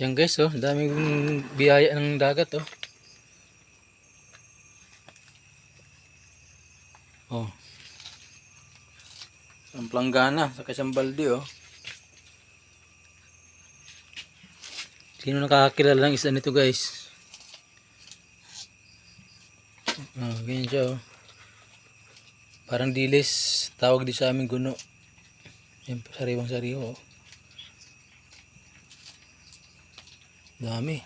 Yan guys, oh, daming biyaya ng dagat, oh. Oh. Ang planggana sa Kasambaldi, oh. Sino nakakakilala ng isa nito, guys? Oh, ganyan siya, oh. Parang dilis, tawag di sa aming guno. Yan, sariwang sariwa, oh. Dami.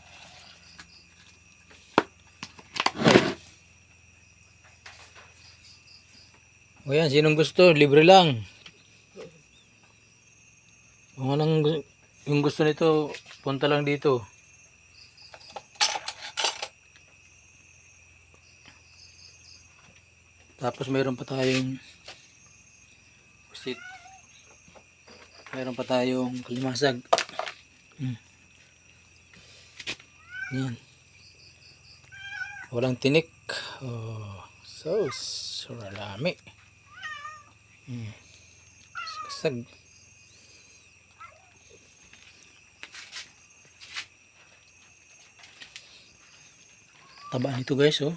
O yan, sinong gusto? Libre lang. Kung anong yung gusto nito, punta lang dito. Tapos mayroon pa tayong. Mayroon pa tayong kalimasag. Hmm. Yan. Walang tinik. Oh, so, suralami. Hmm. Kasag. Taba nito guys, oh.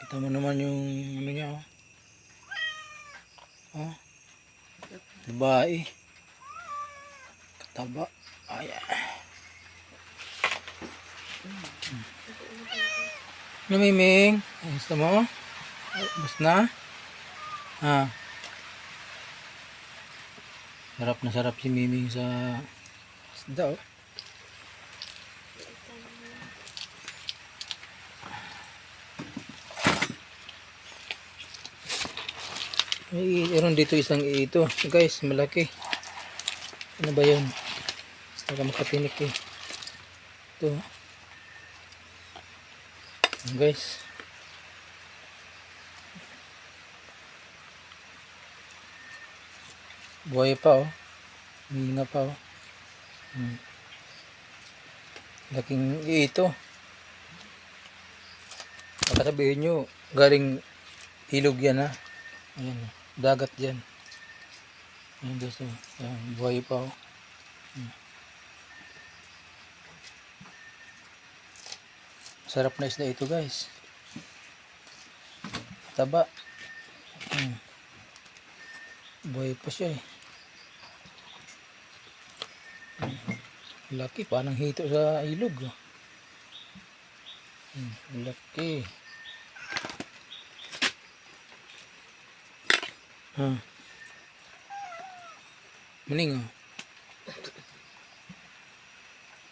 Kita mo naman yung ano niya, oh. Oh. Babae. Kataba. Ayan. Namiming. Gusto mo? Bus na? Ha? Sarap na sarap si Miming sa isda oh. Meron dito isang ito. Guys, malaki. Ano ba yun? Baka makatinik eh. Ito. Guys. Buhay pa oh. Hinga pa oh. Hmm. Laking ito. Baka sabihin nyo, galing ilog yan ha. Ayan, dagat dyan. Ayan guys, oh. Buhay pa oh. Hmm. Sarap na isda ito guys. Taba. Hmm. Buhay pa siya eh. Hmm. Laki, parang hito sa ilog. Oh. Hmm. Laki. Ha. Maning oh.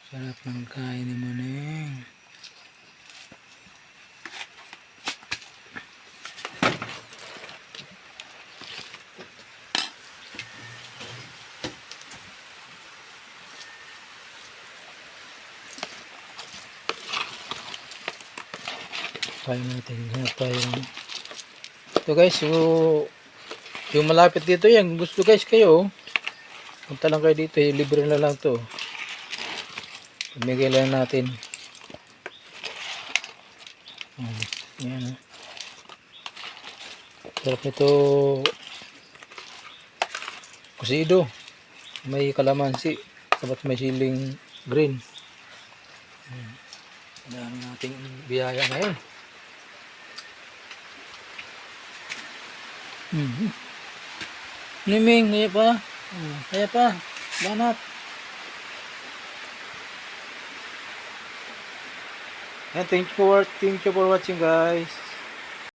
Sarap ng kain ni Maning. Kain natin. Hanap tayo. ng- Ito guys, so, yung malapit dito yan, gusto guys kayo, punta lang kayo dito, eh, libre na lang to. Pamigay lang natin. Hmm, yan ah. Sarap nito kusido. May kalamansi. Dapat may siling green. Hmm. Dami nating biyaya ngayon. Mhm. Niming, kaya pa. Hmm, Kaya pa. Banat. And thank you for thank you for watching guys.